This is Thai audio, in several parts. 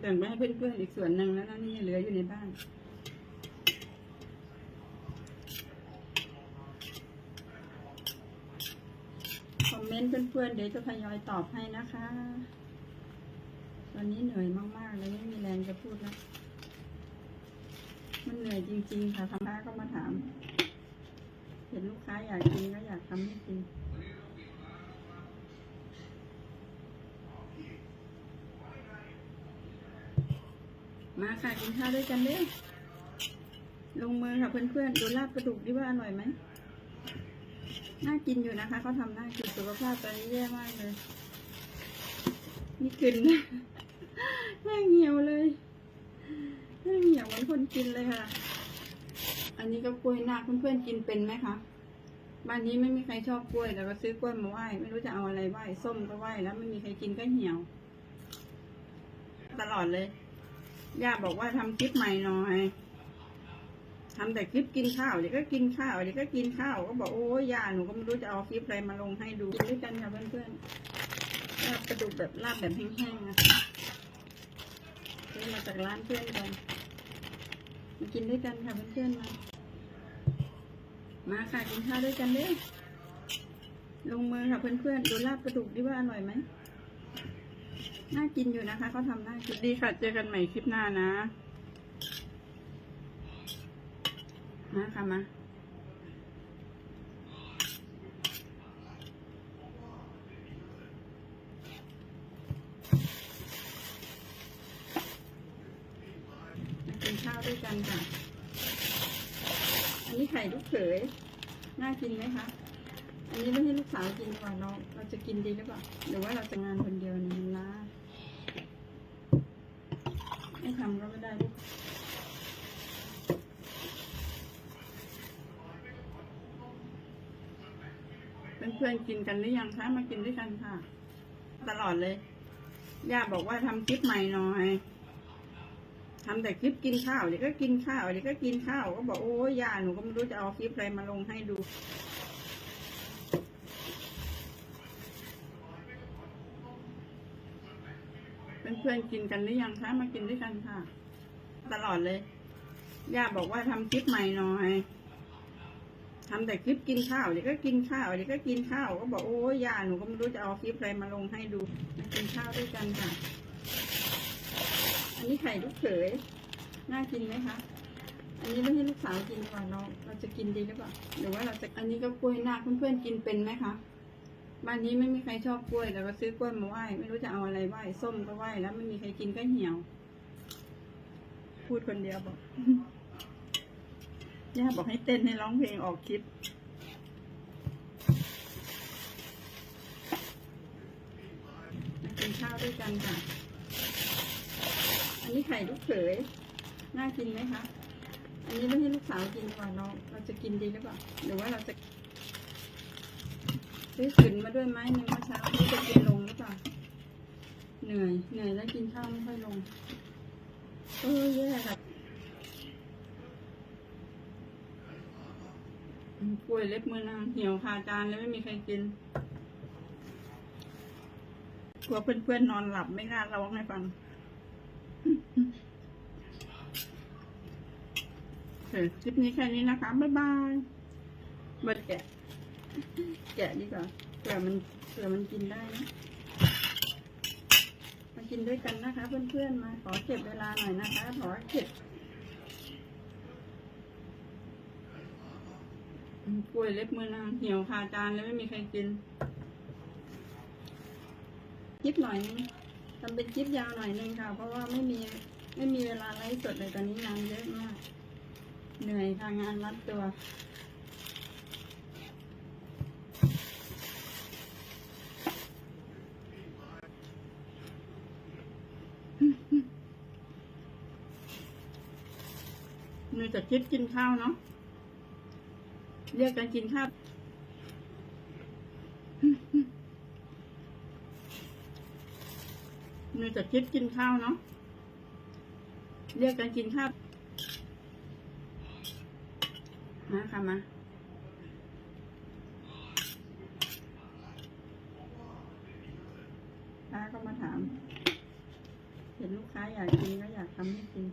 แบ่งไปให้เพื่อนๆอีกส่วนหนึ่งแล้วนะนี่เหลืออยู่ในบ้านคอมเมนต์เพื่อนๆเดี๋ยวจะทยอยตอบให้นะคะวันนี้เหนื่อยมากๆเลยไม่มีแรงจะพูดแล้วมันเหนื่อยจริง ๆ ค่ะทำค้านก็มาถาม เห็นลูกค้าอยากกินก็อยากทำให้กิน มาค่ะกินข้าวด้วยกันเด้อลงมือค่ะเพื่อนๆดูลาบกระดูกดิว่าอร่อยไหมน่ากินอยู่นะคะเขาทำน่ากินสุขภาพตอนนี้แย่มากเลย นี่กินแห้งเหี่ยวเลยแห้งเหี่ยวเหมือนคนกินเลยค่ะ อันนี้ก็กล้วยนาคเพื่อนๆกินเป็นไหมคะบ้านนี้ไม่มีใครชอบกล้วยแต่ก็ซื้อกล้วยมาไหว้ไม่รู้จะเอาอะไรไหว้ส้มก็ไหว้แล้วไม่มีใครกินก็เหี่ยว ตลอดเลย ย่าบอกว่าทำคลิปใหม่หน่อยทำแต่คลิปกินข้าวเดี๋ยวก็กินข้าวเดี๋ยวก็กินข้าวก็บอกโอ้ยย่าหนูก็ไม่รู้จะเอาคลิปอะไรมาลงให้ดูกินด้วยกันค่ะเพื่อนๆลาบกระดูกแบบลาบแบบแห้งๆนะคะซื้อมาจากร้านเพื่อนกันมากินด้วยกันค่ะเพื่อนๆมามาค่ะกินข้าวด้วยกันเด้ลงมือค่ะเพื่อนๆดูลาบกระดูกดิว่าอร่อยไหม น่ากินอยู่นะคะเขาทำน่ากินดีค่ะ เจอกันใหม่คลิปหน้านะ มาค่ะมากินข้าวด้วยกันค่ะ อันนี้ไข่ลูกเขย น่ากินไหมคะ อันนี้ไม่ให้ลูกสาวกินก่อนเราเราจะกินดีหรือเปล่า หรือว่าเราจะงานคนเดียวเนี่ยมันล้าไม่ทำก็ไม่ได้ลูกเพื่อนๆกินกันหรือยังคะมากินด้วยกันค่ะ ตลอดเลย ย่าบอกว่าทำคลิปใหม่หน่อยทำแต่คลิปกินข้าวเดี๋ยวก็กินข้าวเดี๋ยวก็กินข้าวก็บอกโอ้ยย่าหนูก็ไม่รู้จะเอาคลิปอะไรมาลงให้ดู พื่อนๆกินกันหรือยังคะมากินด้วยกันค่ะ ตลอดเลยย่าบอกว่าทำคลิปใหม่หน่อยทำแต่คลิปกินข้าวเดี๋ยวก็กินข้าวเดี๋ยวก็กินข้าวก็บอกโอ้ยย่าหนูก็ไม่รู้จะเอาคลิปอะไรมาลงให้ดูมากินข้าวด้วยกันค่ะ อันนี้ไข่ลูกเขยน่ากินไหมคะอันนี้ไม่ให้ลูกสาวกินก่อนเราเราจะกินดีหรือเปล่าหรือว่าเราจะอันนี้ก็กล้วยนาคเพื่อนๆกินเป็นไหมคะ บ้านนี้ไม่มีใครชอบกล้วยแต่ก็ซื้อกล้วยมาไหว้ไม่รู้จะเอาอะไรไหว้ส้มก็ไหว้แล้วไม่มีใครกินก็เหี่ยว พูดคนเดียวบอกย่าบอกให้เต้นให้ร้องเพลงออกคลิปกินข้าวด้วยกันค่ะ อันนี้ไข่ลูกเขยน่ากินไหมคะ อันนี้ไม่ให้ลูกสาวกินก่อนเราเราจะกินดีหรือเปล่า หรือว่าเราจะ ซื้อขืนมาด้วยไหมในเมื่อเช้านี้จะกินลงหรือเปล่าเหนื่อยเหนื่อยแล้วกินข้าวไม่ค่อยลงเออแย่ค่ะอืมกล้วยเล็บมือนางเหี่ยวคาจานแล้วไม่มีใครกินกลัวเพื่อนๆนอนหลับไม่กล้าร้องให้ฟังคคลิปนี้แค่นี้นะคะ บ๊ายบายเบิดแกะ แกะดีกว่าเผื่อมันเผื่อมันกินได้นะมากินด้วยกันนะคะ เพื่อนๆมาขอเก็บเวลาหน่อยนะคะ ขอเก็บกล้วยเล็บมือนางเหี่ยวคาจานแล้วไม่มีใครกินคลิปหน่อยนึงทำเป็นคลิปยาวหน่อยนึงค่ะ เพราะว่าไม่มีไม่มีเวลาไลฟ์สดเลยตอนนี้งานเยอะมาก เหนื่อยค่ะงานรัดตัว มีแต่คลิปกินข้าวเนาะเรียกกันกินข้าวมีแต่คลิปกินข้าวเนาะเรียกกันกินข้าวมาค่ะมาป้าก็มาถาม เห็นลูกค้าอยากกินก็อยากทำให้กิน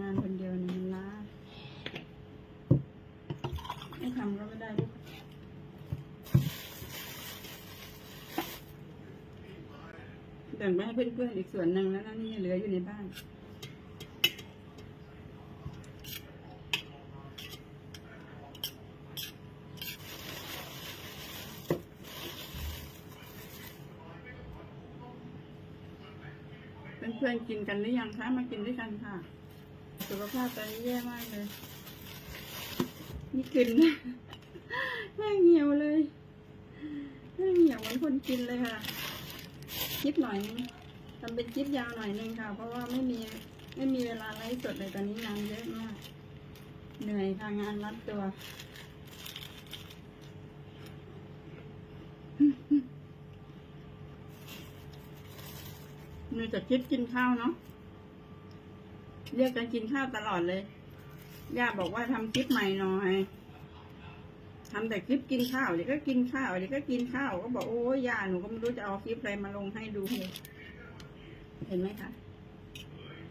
งานคนเดียวนี่มันล้าไม่ทำก็ไม่ได้ลูกแบ่งไปให้เพื่อนๆอีกส่วนหนึ่งแล้วนะนี่เหลืออยู่ในบ้าน เพื่อนๆกินกันหรือยังคะมากินด้วยกันค่ะ สุขภาพตอนนี้แย่มากเลย นี่กินแห้งเหี่ยวเลยแห้งเหี่ยวเหมือนคนกินเลยค่ะคิดหน่อยนึงทำเป็นคลิปยาวหน่อยนึงค่ะ เพราะว่าไม่มีไม่มีเวลาไลฟ์สดเลยตอนนี้งานเยอะมาก เหนื่อยค่ะงานรัดตัว มีแต่คลิปกินข้าวเนาะเรียกกันกินข้าวตลอดเลย ย่าบอกว่าทำคลิปใหม่หน่อยทำแต่คลิปกินข้าวเดี๋ยวก็กินข้าวเดี๋ยวก็กินข้าวก็บอกโอ้ยย่าหนูก็ไม่รู้จะเอาคลิปอะไรมาลงให้ดูเลยเห็นไหมคะ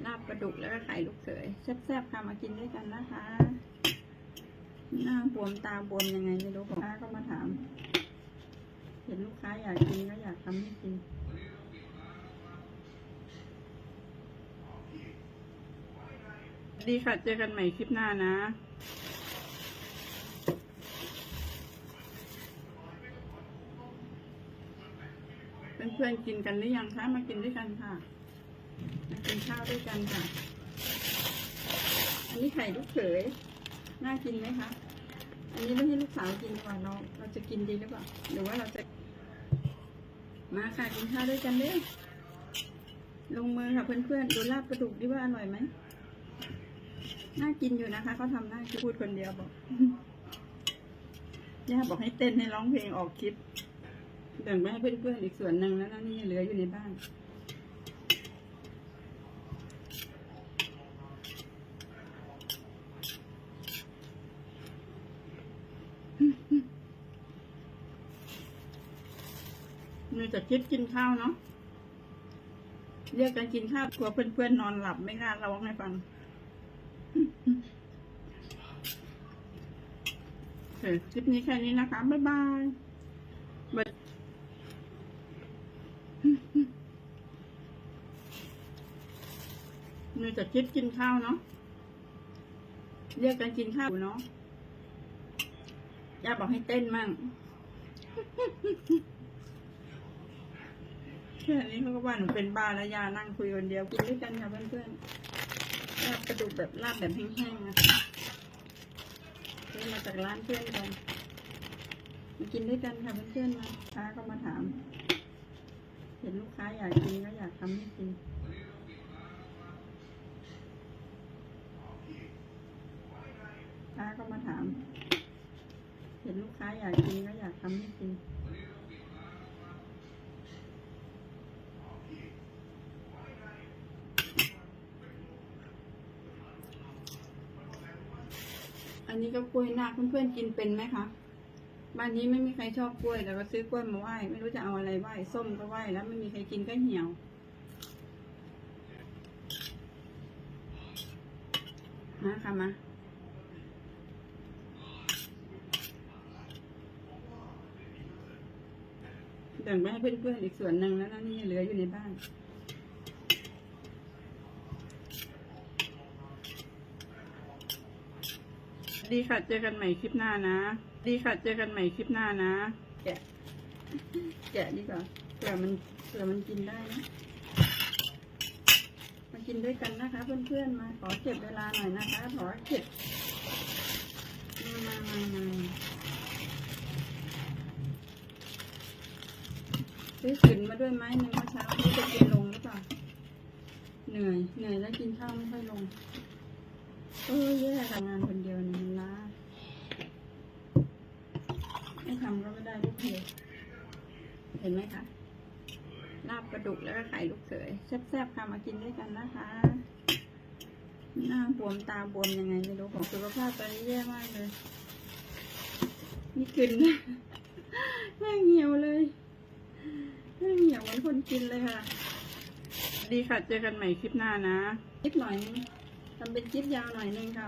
ลาบปลาดุกแล้วก็ไข่ลูกเขยแซ่บๆค่ะมากินด้วยกันนะคะหน้าบวมตาบวมยังไงไม่รู้ลูกค้าก็มาถาม เห็นลูกค้าอยากกินก็อยากทำให้กิน ดีค่ะ เจอกันใหม่คลิปหน้านะเพื่อนๆกินกันหรือยังคะ มากินด้วยกันค่ะ มากินข้าวด้วยกันค่ะ อันนี้ไข่ลูกเขย น่ากินไหมคะ อันนี้ไม่ให้ลูกสาวกินดีกว่าเราเราจะกินดีหรือเปล่า หรือว่าเราจะ มาค่ะกินข้าวด้วยกันเด้อลงมือค่ะเพื่อนๆ ดูลาบกระดูกดิว่าอร่อยไหม น่ากินอยู่นะคะเขาทำหน่าพูดคนเดียวบอกย่าบอกให้เต้นให้ร้องเพลงออกคลิปแบ่งไปให้เพื่อนๆอีกส่วนหนึ่งแล้วนะนี่เหลืออยู่ในบ้านมีแต่คลิปกินข้าวเนาะเรียกกันกินข้าวกลัวเพื่อนๆนอนหลับไม่กล้าร้องให้ฟัง โอเคคลิปนี้แค่นี้นะคะ บ๊ายบายบ๊ายมีแต่คลิปกินข้าวเนาะเรียกกันกินข้าวเนาะย่าบอกให้เต้นมั่งแค่นี้เขาก็ว่าหนูเป็นบ้าแล้วยานั่งคุยคนเดียวกินด้วยกันค่ะเพื่อนๆ ลาบกระดูกแบบลาบแบบแห้งๆนะคะซื้อมาจากร้านเพื่อนกันมากินด้วยกันค่ะเพื่อนๆมาค้าก็มาถาม เห็นลูกค้าอยากกินก็อยากทำให้กินค้าก็มาถาม เห็นลูกค้าอยากกินก็อยากทำให้กิน นนี้ก็กล้วยนาคเพื่อนๆกินเป็นไหมคะบ้านนี้ไม่มีใครชอบกล้วยแต่ก็ซื้อกล้วยมาไหว้ไม่รู้จะเอาอะไรไหว้ส้มก็ไหว้แล้วไม่มีใครกินก็เหี่ยวมาค่ะมาแบ่งไปให้เพื่อนๆอีกส่วนหนึ่งแล้วนะนี่เหลืออยู่ในบ้าน ดีค่ะ เจอกันใหม่คลิปหน้านะ ดีค่ะ เจอกันใหม่คลิปหน้านะ แกะ แกะดีกว่าเผื่อมันเผื่อมันกินได้นะมากินด้วยกันนะคะ เพื่อนๆ มาขอเก็บเวลาหน่อยนะคะ ขอเก็บ มามามามาซื้อขืนมาด้วยไหมหนึ่งเมื่อเช้านี้จะกินลงหรือเปล่า เหนื่อย เหนื่อยแล้วกินข้าวไม่ค่อยลง เออแย่ทำงานคนเดียวนี่มันล้าไม่ทำก็ไม่ได้ลูกเพจเห็นไหมคะลาบกระดูกแล้วก็ไข่ลูกเขยแซ่บๆค่ะมากินด้วยกันนะคะหน้าบวมตาบวมยังไงไม่รู้ของสุขภาพตอนนี้แย่มากเลยนี่กินแม่งเหี่ยวเลยแม่งเหี่ยวเหมือนคนกินเลยค่ะ ดีค่ะเจอกันใหม่คลิปหน้านะคลิปหน่อย นึงทำเป็น